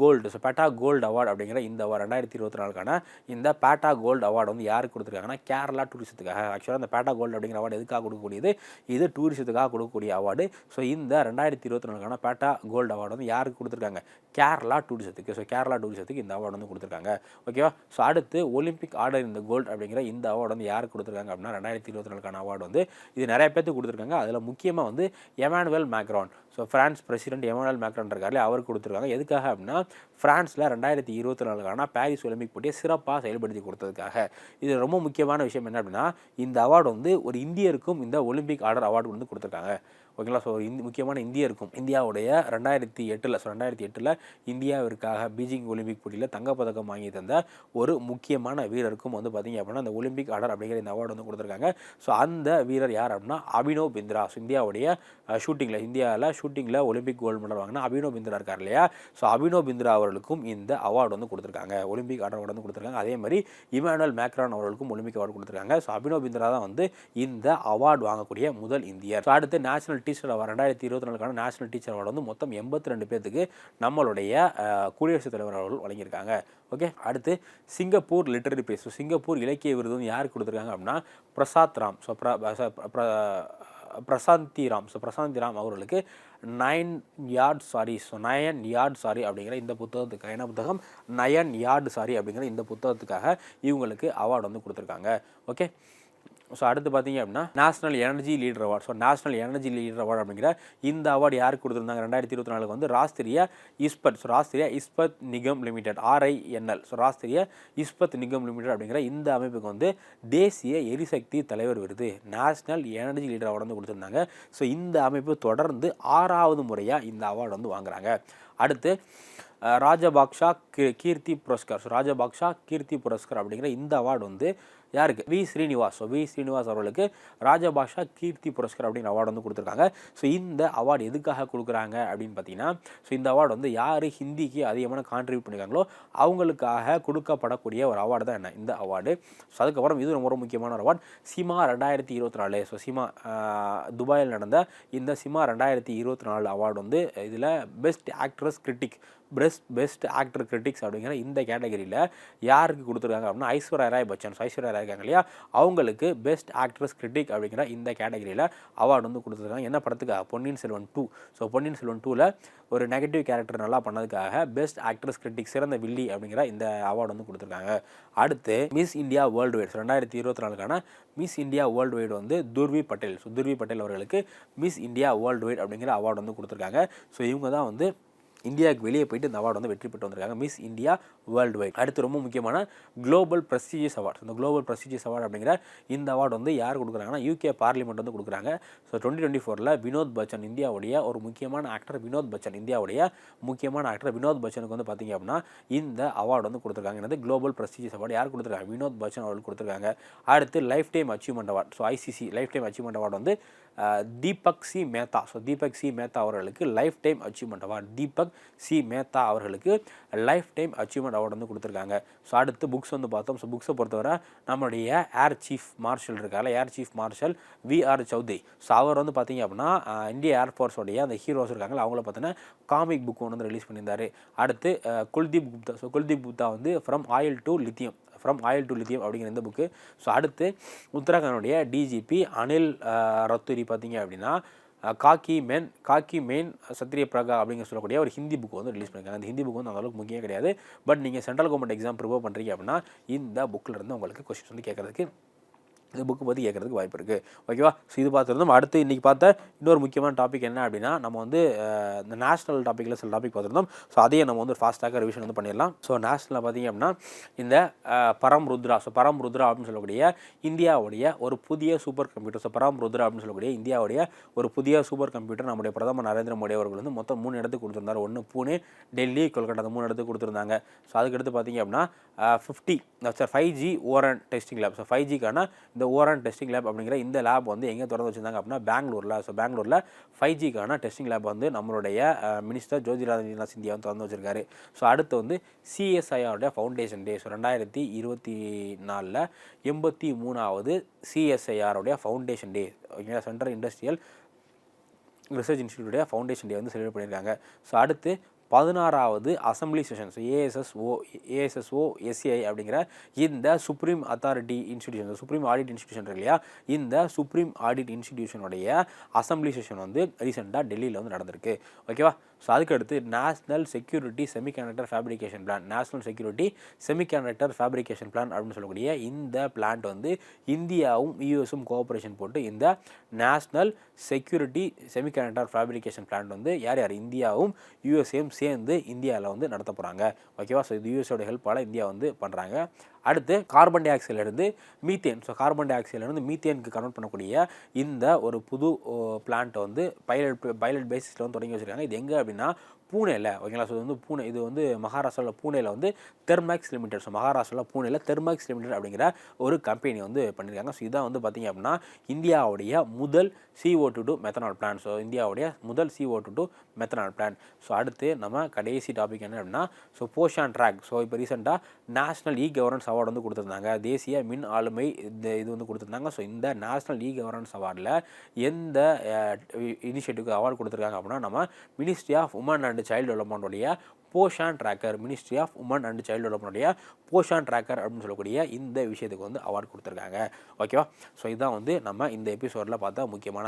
gold. So PATA gold award அப்படிங்கிற இந்த அவார்டு ரெண்டாயிரத்தி இருபத்தி நாலுக்கான இந்த பேட்டா கோல்டு அவார்டு வந்து யாருக்கு கொடுத்துருக்காங்கன்னா கேரளா டூரிசத்துக்காக ஆக்சுவலாக இந்த பேட்டா கோல்டு அப்படிங்கிற அவார்டு எதுக்காக கொடுக்கக்கூடியது? இது டூரிசத்துக்காக கொடுக்கக்கூடிய அவார்டு ஸோ இந்த ரெண்டாயிரத்தி இருபத்தி நாலுக்கான பேட்டா கோல்டு அவார்டு வந்து யாருக்கு கொடுத்துருக்காங்க? கேரளா டூரிசத்துக்கு ஸோ கேரளா டூரிசத்துக்கு இந்த அவார்டு வந்து கொடுத்துருக்காங்க. ஓகேவா ஸோ அடுத்து ஒலிம்பிக் ஆர்டர் இந்த கோல்டு அப்படிங்கிற இந்த அவார்டு வந்து யாருக்கு கொடுத்துருக்காங்க அப்படின்னா ரெண்டாயிரத்தி இருபத்தி நாலுக்கான அவார்டு வந்து இது நிறைய பேர்த்துக்கு கொடுத்துருக்காங்க. அதில் முக்கியமாக வந்து Emmanuel Macron so France president Emmanuel Macron இருக்காரு அவர் கொடுத்துருக்காங்க. எதுக்காக அப்படின்னா ஃப்ரான்ஸில் ரெண்டாயிரத்தி இருபத்தி நாலுக்கான பாரிஸ் ஒலிம்பிக் போட்டியை சிறப்பாக செயல்படுத்தி கொடுத்ததுக்காக. இது ரொம்ப முக்கியமான விஷயம் என்ன அப்படின்னா இந்த அவார்டு வந்து ஒரு இந்தியருக்கும் இந்த ஒலிம்பிக் ஆர்டர் அவார்டு வந்து கொடுத்துருக்காங்க. ஓகேங்களா? ஸோ இந்த முக்கியமான இந்தியருக்கும் இந்தியாவுடைய ரெண்டாயிரத்தி எட்டில் ஸோ ரெண்டாயிரத்தி எட்டில் இந்தியாவிற்காக பீஜிங் ஒலிம்பிக் போட்டியில் தங்கப்பதக்கம் வாங்கி தந்த ஒரு முக்கியமான வீரருக்கும் வந்து பார்த்திங்க அப்படின்னா அந்த ஒலிம்பிக் ஆர்டர் அப்படிங்கிற இந்த அவார்டு வந்து கொடுத்துருக்காங்க. ஸோ அந்த வீரர் யார் அப்படின்னா அபினவ் பிந்த்ரா. ஸோ இந்தியாவுடைய ஷூட்டிங்கில் இந்தியாவில் ஷூட்டிங்கில் ஒலிம்பிக் கோல்டு மெடல் வாங்கினா அபினவ் பிந்த்ரா இருக்கார் இல்லையா? ஸோ அபினவ் பிந்திரா அவர்களுக்கும் இந்த அவார்டு வந்து கொடுத்துருக்காங்க. ஒலிம்பிக் ஆர்டர் அவார்டு வந்து கொடுத்துருக்காங்க. அதே மாதிரி இமானுவல் மேக்ரான் அவர்களுக்கும் ஒலிம்பிக் அவார்டு கொடுத்துருக்காங்க. ஸோ அபினவ் பிந்திரா தான் வந்து இந்த அவார்டு வாங்கக்கூடிய முதல் இந்தியர். ஸோ அடுத்து நேஷனல் டீச்சர் அவார்டு ரெண்டாயிரத்தி இருபத்தி நாலுக்கான நேஷனல் டீச்சர் அவார்டு வந்து மொத்தம் எண்பத்தி ரெண்டு பேர்த்துக்கு நம்மளுடைய குடியரசுத் தலைவர் அவர்கள் வழங்கியிருக்காங்க. ஓகே அடுத்து Singapore literary prize so Singapore இலக்கிய விருது வந்து யாருக்கு கொடுத்துருக்காங்க அப்படின்னா பிரசாத் ராம். ஸோ பிரசாந்தி ராம். ஸோ பிரசாந்தி ராம் அவர்களுக்கு nine yard sari so nine yard sari அப்படிங்கிற இந்த புத்தகத்துக்காக என்ன புத்தகம்? நயன் யார்டு சாரி அப்படிங்கிற இந்த புத்தகத்துக்காக இவங்களுக்கு அவார்டு வந்து கொடுத்துருக்காங்க. ஓகே ஸோ அடுத்து பார்த்தீங்க அப்படின்னா national energy leader award so national energy leader award அப்படிங்கிற இந்த அவார்டு யாருக்கு கொடுத்துருந்தாங்க? ரெண்டாயிரத்தி இருபத்தி நாலுக்கு வந்து Rashtriya Ispat so Rashtriya Ispat Nigam limited RINL so Rashtriya Ispat Nigam limited அப்படிங்கிற இந்த அமைப்புக்கு வந்து தேசிய எரிசக்தி தலைவர் விருது நேஷனல் எனர்ஜி லீடர் அவார்டு வந்து கொடுத்துருந்தாங்க. ஸோ இந்த அமைப்பு தொடர்ந்து ஆறாவது முறையாக இந்த அவார்டு வந்து வாங்குறாங்க. அடுத்து ராஜபாக்ஷா கீ- கீர்த்தி புரஸ்கார். ஸோ ராஜபாக்ஷா கீர்த்தி புரஸ்கார் அப்படிங்கிற இந்த அவார்டு வந்து யாருக்கு? V. Srinivas. So V. Srinivas அவர்களுக்கு ராஜபாஷா கீர்த்தி புரஸ்கார் அப்படின்னு அவார்டு வந்து கொடுத்துருக்காங்க. ஸோ இந்த அவார்டு எதுக்காக கொடுக்குறாங்க அப்படின்னு பார்த்தீங்கன்னா ஸோ இந்த அவார்டு வந்து யார் ஹிந்திக்கு அதிகமான கான்ட்ரிபியூட் பண்ணியிருக்காங்களோ அவங்களுக்காக கொடுக்கப்படக்கூடிய ஒரு அவார்டு தான் என்ன? இந்த அவார்டு ஸோ அதுக்கப்புறம் இது ரொம்ப ரொம்ப முக்கியமான ஒரு அவார்டு சிமா ரெண்டாயிரத்தி இருபத்தி நாலு. ஸோ சிமா துபாயில் நடந்த இந்த சிமா ரெண்டாயிரத்தி இருபத்தி நாலு அவார்டு வந்து இதில் best actress critic best best actor critics அப்படிங்கிற இந்த கேட்டகரியில் யாருக்கு கொடுத்துருக்காங்க அப்படின்னா ஐஸ்வர்யா ராய் பச்சன் ஐஸ்வர்யா ராய் இருக்காங்க இல்லையா? அவங்களுக்கு பெஸ்ட் ஆக்ட்ரஸ் கிரிட்டிக் அப்படிங்கிற இந்த கேட்டகரியில் அவார்டு வந்து கொடுத்துருக்காங்க. என்ன படத்துக்காக பொன்னியின் செல்வன் டூ ஸோ பொன்னியின் செல்வன் டூவில் ஒரு நெகட்டிவ் கேரக்டர் நல்லா பண்ணதுக்காக பெஸ்ட் ஆக்ட்ரஸ் கிரிட்டிக் சிறந்த வில்லி அப்படிங்கிற இந்த அவார்டு வந்து கொடுத்துருக்காங்க. அடுத்து மிஸ் இந்தியா வேர்ல்டு வைட் ரெண்டாயிரத்தி இருபத்தி நாலுக்கான மிஸ் இந்தியா வேர்ல்டு வைடு வந்து துர்வி பட்டேல். ஸோ துர்வி பட்டேல் அவர்களுக்கு மிஸ் இந்தியா வேர்ல்டு வைட் அப்படிங்கிற அவார்டு வந்து கொடுத்துருக்காங்க. ஸோ இவங்க தான் வந்து இந்தியாவுக்கு வெளியே போயிட்டு இந்த அவார்டு வந்து வெற்றி பெற்று வந்திருக்காங்க. மிஸ் இந்தியா வேர்ல்டு வைட் அடுத்து ரொம்ப முக்கியமான குளோபல் ப்ரெஸ்டீஜியஸ் அவார்ட் இந்த குளோபல் ப்ரெஸ்டீஜியஸ் அவார்டு அப்படிங்கிற இந்த அவார்டு வந்து யார் கொடுக்குறாங்கன்னா யூகே பார்லிமெண்ட் வந்து கொடுக்குறாங்க. ஸோ டுவெண்ட்டி டுவெண்ட்டி ஃபோரில் வினோத் பச்சன் இந்தியாவுடைய ஒரு முக்கியமான ஆக்டர் வினோத் பச்சன் இந்தியாவுடைய முக்கியமான ஆக்டர் வினோத் பச்சனுக்கு வந்து பார்த்தீங்க அப்படின்னா இந்த அவார்டு வந்து கொடுத்துருக்காங்க. என்னது? குளோபல் ப்ரெஸ்டீஜியஸ் அவார்டு யார் கொடுத்துருக்காங்க? வினோத் பச்சன் அவர்கள் கொடுத்துருக்காங்க. அடுத்து lifetime achievement award so ICC lifetime achievement award வந்து Deepak C Mehta. So Deepak C Mehta அவர்களுக்கு lifetime achievement award Deepak C Mehta அவர்களுக்கு லைஃப் டைம் அச்சீவ்மெண்ட் அவார்டு வந்து கொடுத்துருக்காங்க. ஸோ அடுத்து புக்ஸ் வந்து பார்த்தோம். ஸோ புக்ஸை பொறுத்தவரை நம்மளுடைய ஏர் சீஃப் மார்ஷல் இருக்கார்ல air chief marshal V R Chaudhary so அவர் வந்து பார்த்தீங்க அப்படின்னா இந்திய ஏர்ஃபோர்ஸோடைய அந்த ஹீரோஸ் இருக்காங்களா அவங்கள பார்த்தீங்கன்னா காமிக் புக் ஒன்று வந்து ரிலீஸ் பண்ணியிருந்தாரு. அடுத்து குல்தீப் குப்தா. ஸோ குல்தீப் குப்தா வந்து from oil to lithium from oil to lithium அப்படிங்கிற இந்த புக்கு ஸோ அடுத்து உத்தராகண்டுடைய டிஜிபி அனில் ரத்துரி ரத்தூரி பார்த்தீங்க அப்படின்னா காக்கி மென் காக்கி மெயின் சத்ரிய பிரகா அப்படிங்கிற சொல்லக்கூடிய ஒரு ஹிந்தி புக் வந்து ரிலீஸ் பண்ணியிருக்காங்க. அந்த ஹிந்தி புக் வந்து அந்த அளவுக்கு முக்கியம் கிடையாது. பட் நீங்கள் சென்ட்ரல் கவர்மெண்ட் எக்ஸாம் ப்ரிப்பேர் பண்ணுறீங்க அப்படின்னா இந்த புக்கில் இருந்து உங்களுக்கு கொஸ்டின்ஸ் வந்து கேட்குறதுக்கு இந்த புக்கு பற்றி கேட்கறதுக்கு வாய்ப்பு இருக்குது ஓகேவா ஸோ இது பார்த்துருந்தோம். அடுத்து இன்றைக்கி பார்த்த இன்னொரு முக்கியமான டாபிக் என்ன அப்படின்னா நம்ம வந்து இந்த நேஷனல் டாப்பிக்கில் சில டாபிக் பார்த்துருந்தோம். ஸோ அதையே நம்ம வந்து ஃபாஸ்ட்டாக ரிவிஷன் வந்து பண்ணிடலாம். ஸோ நேஷனலில் பார்த்தீங்க அப்படின்னா இந்த பரம் ருத்ரா ஸோ பரம் ருத்ரா அப்படின்னு சொல்லக்கூடிய இந்தியாவுடைய ஒரு புதிய super computer so Param Rudra அப்படின்னு சொல்லக்கூடிய இந்தியாவுடைய ஒரு புதிய சூப்பர் கம்ப்யூட்டர் நம்முடைய பிரதமர் நரேந்திர மோடி அவர்கள் வந்து மொத்தம் மூணு இடத்துக்கு கொடுத்துருந்தார். ஒன்று பூனே டெல்லி கொல்கட்டா அந்த மூணு இடத்துக்கு கொடுத்துருந்தாங்க. ஸோ அதுக்கடுத்து பார்த்தீங்க அப்படின்னா fifty sir five G ORAN testing lab so five ஜிக்கான இந்த ஓரான் டெஸ்டிங் லேப் அப்படிங்கிற இந்த லேப் வந்து எங்கே திறந்து வச்சிருந்தாங்க அப்படின்னா பெங்களூரில். ஸோ பெங்களூரில் ஃபைவ் ஜிக்கான டெஸ்டிங் லேப் வந்து நம்மளுடைய மினிஸ்டர் ஜோதிராதித்யநாத் சிந்தியா வந்து திறந்து வச்சிருக்காரு. ஸோ அடுத்து வந்து சிஎஸ்ஐஆருடைய ஃபவுண்டேஷன் டே ஸோ ரெண்டாயிரத்தி இருபத்தி நாலில் எண்பத்தி மூணாவது சிஎஸ்ஐஆருடைய ஃபவுண்டேஷன் டே ஓகேங்களா சென்ட்ரல் இண்டஸ்ட்ரியல் ரிசர்ச் இன்ஸ்டியூட்டுடைய ஃபவுண்டேஷன் டே வந்து செலிப்ரேட் பண்ணியிருக்காங்க. ஸோ அடுத்து பதினாறாவது assembly session. So ASSO ASSO SCI அப்படிங்கிற இந்த supreme authority institution supreme audit institution இருக்கு இல்லையா? இந்த சுப்ரீம் ஆடிட் இன்ஸ்டிடியூஷனுடைய அசம்பிளி செஷன் வந்து ரீசெண்டாக டெல்லியில் வந்து நடந்திருக்கு. ஓகேவா ஸோ அதுக்கடுத்து national security semiconductor fabrication plan national security semiconductor fabrication plan அப்படின்னு சொல்லக்கூடிய இந்த பிளான்ட் வந்து இந்தியாவும் யூஎஸும் கோஆப்ரேஷன் போட்டு இந்த national security semiconductor fabrication plant வந்து யார் யார்? இந்தியாவும் யூஎஸ்ஏயும் சேர்ந்து இந்தியாவில் வந்து நடத்த போகிறாங்க ஓகேவா ஸோ இது யூஎஸோட ஹெல்ப்பால் இந்தியா வந்து பண்ணுறாங்க அடுத்து கார்பன் டை ஆக்சைட்லேருந்து மீத்தேன் ஸோ கார்பன் டை ஆக்சைட்லேருந்து மீத்தேனுக்கு கன்வெர்ட் பண்ணக்கூடிய இந்த ஒரு புது பிளான்ட்டை வந்து பைலட் பைலட் பேசிஸில் வந்து தொடங்கி வச்சுருக்காங்க. இது எங்கே அப்படின்னா பூனேல ஓகேங்களா? ஸோ இது வந்து பூனே இது வந்து மகாராஷ்டிராவில் பூனேல வந்து தெர்மேக்ஸ் லிமிடெட் ஸோ மகாராஷ்டிராவில் பூனேல தெர்மேக்ஸ் லிமிடெட் அப்படிங்கிற ஒரு கம்பெனி வந்து பண்ணியிருக்காங்க. ஸோ இதான் வந்து பார்த்திங்க அப்படின்னா இந்தியாவுடைய முதல் CO to two methanol plan so இந்தியாவுடைய முதல் CO to two methanol plan so அடுத்து நம்ம கடைசி டாபிக் என்ன அப்படின்னா ஸோ போஷான் ட்ராக் ஸோ இப்போ ரீசெண்டாக நேஷ்னல் இ கவர்னன்ஸ் அவார்டு வந்து கொடுத்துருந்தாங்க. தேசிய மின் ஆளுமை இந்த இது வந்து கொடுத்துருந்தாங்க. ஸோ இந்த நேஷ்னல் இ கவர்னன்ஸ் அவார்டில் எந்த இனிஷியேட்டிவ்க்கு அவார்டு கொடுத்துருக்காங்க அப்படின்னா நம்ம ministry of women and child டெவலப்மெண்ட்டுடைய Poshan tracker ministry of women and child டெவலப்மெண்ட்டுடைய Poshan tracker அப்படின்னு சொல்லக்கூடிய இந்த விஷயத்துக்கு வந்து அவார்டு கொடுத்துருக்காங்க. ஓகேவா ஸோ இதுதான் வந்து நம்ம இந்த எபிசோடில் பார்த்த முக்கியமான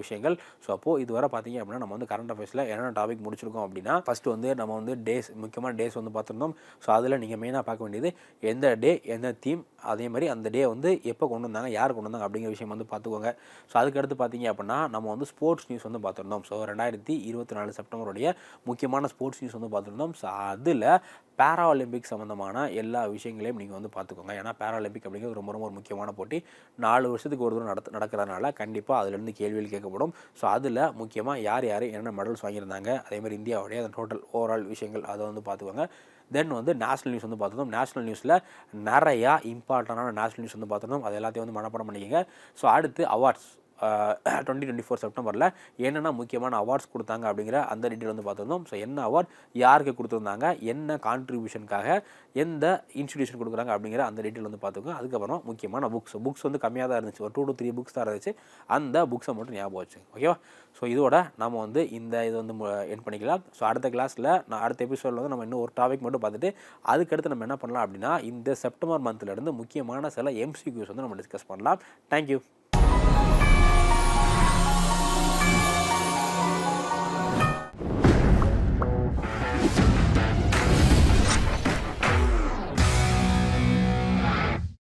விஷயங்கள். ஸோ அப்போது இதுவரை பார்த்தீங்க அப்படின்னா நம்ம வந்து கரண்ட் அஃபேர்ஸில் என்னென்ன டாபிக் முடிச்சிருக்கோம் அப்படின்னா ஃபஸ்ட்டு வந்து நம்ம வந்து டேஸ் முக்கியமான டேஸ் வந்து பார்த்துருந்தோம். ஸோ அதில் நீங்கள் மெயினாக பார்க்க வேண்டியது எந்த டே எந்த தீம் அதே மாதிரி அந்த டே வந்து எப்போ கொண்டு வந்தாங்க யார் கொண்டு வந்தாங்க அப்படிங்கிற விஷயம் வந்து பார்த்துக்கோங்க. ஸோ அதுக்கடுத்து பார்த்தீங்க அப்படின்னா நம்ம வந்து ஸ்போர்ட்ஸ் நியூஸ் வந்து பார்த்துருந்தோம். ஸோ ரெண்டாயிரத்தி இருபத்தி நாலு செப்டம்பருடைய முக்கியமான ஸ்போர்ட்ஸ் நியூஸ் வந்து பார்த்துருந்தோம். ஸோ அதில் பேராலிம்பிக் சம்மந்தமான எல்லா விஷயங்களையும் நீங்கள் வந்து பார்த்துக்கோங்க. ஏன்னா பேராலிம்பிக் அப்படிங்கிறது ரொம்ப ரொம்ப ஒரு முக்கியமான போட்டி. நாலு வருஷத்துக்கு ஒரு தூரம் நடத்த நடக்கிறதுனால கண்டிப்பாக அதுலேருந்து கேள்விகள் கேட்கப்படும். ஸோ அதில் முக்கியமாக யார் யார் என்னென்ன மெடல்ஸ் வாங்கியிருந்தாங்க அதேமாதிரி இந்தியாவுடைய அந்த டோட்டல் ஓவரால் விஷயங்கள் அதை வந்து பார்த்துக்கோங்க. தென் வந்து நேஷ்னல் நியூஸ் வந்து பார்த்துருந்தோம். நேஷ்னல் நியூஸில் நிறையா இம்பார்ட்டண்டான நேஷ்னல் நியூஸ் வந்து பார்த்துருந்தோம். அது எல்லாத்தையும் வந்து மனப்பாடம் பண்ணிக்கோங்க. ஸோ அடுத்து அவார்ட்ஸ் டுவெண்ட்டி டுவெண்ட்டி ஃபோர் செப்டம்பரில் என்னென்ன முக்கியமான அவார்ட்ஸ் கொடுத்தாங்க அப்படிங்கிற அந்த டீட்டெயில் வந்து பார்த்துருந்தோம். ஸோ என்ன அவார்ட் யாருக்கு கொடுத்துருந்தாங்க? என்ன கான்ட்ரிபியூஷனுக்காக எந்த இன்ஸ்டிடியூஷன் கொடுக்குறாங்க அப்படிங்கிற அந்த டீட்டெயில் வந்து பார்த்துக்கோங்க அதுக்கப்புறம் முக்கியமான புக்ஸ் புக்ஸ் வந்து கம்மியாக தான் இருந்துச்சு. ஒரு டூ டு த்ரீ புக்ஸ் தான் இருந்துச்சு. அந்த புக்ஸை மட்டும் ஞாபகம் வச்சு ஓகேவா ஸோ இதோட நம்ம வந்து இந்த இது வந்து என் பண்ணிக்கலாம். ஸோ அடுத்த கிளாஸில் நான் அடுத்த எபிசோடில் வந்து நம்ம இன்னும் ஒரு டாபிக் மட்டும் பார்த்துட்டு அதுக்கடுத்து நம்ம என்ன பண்ணலாம் அப்படின்னா இந்த செப்டம்பர் மந்த்லேருந்து முக்கியமான சில எம்சிக்யூஸ் வந்து நம்ம டிஸ்கஸ் பண்ணலாம். தேங்க்யூ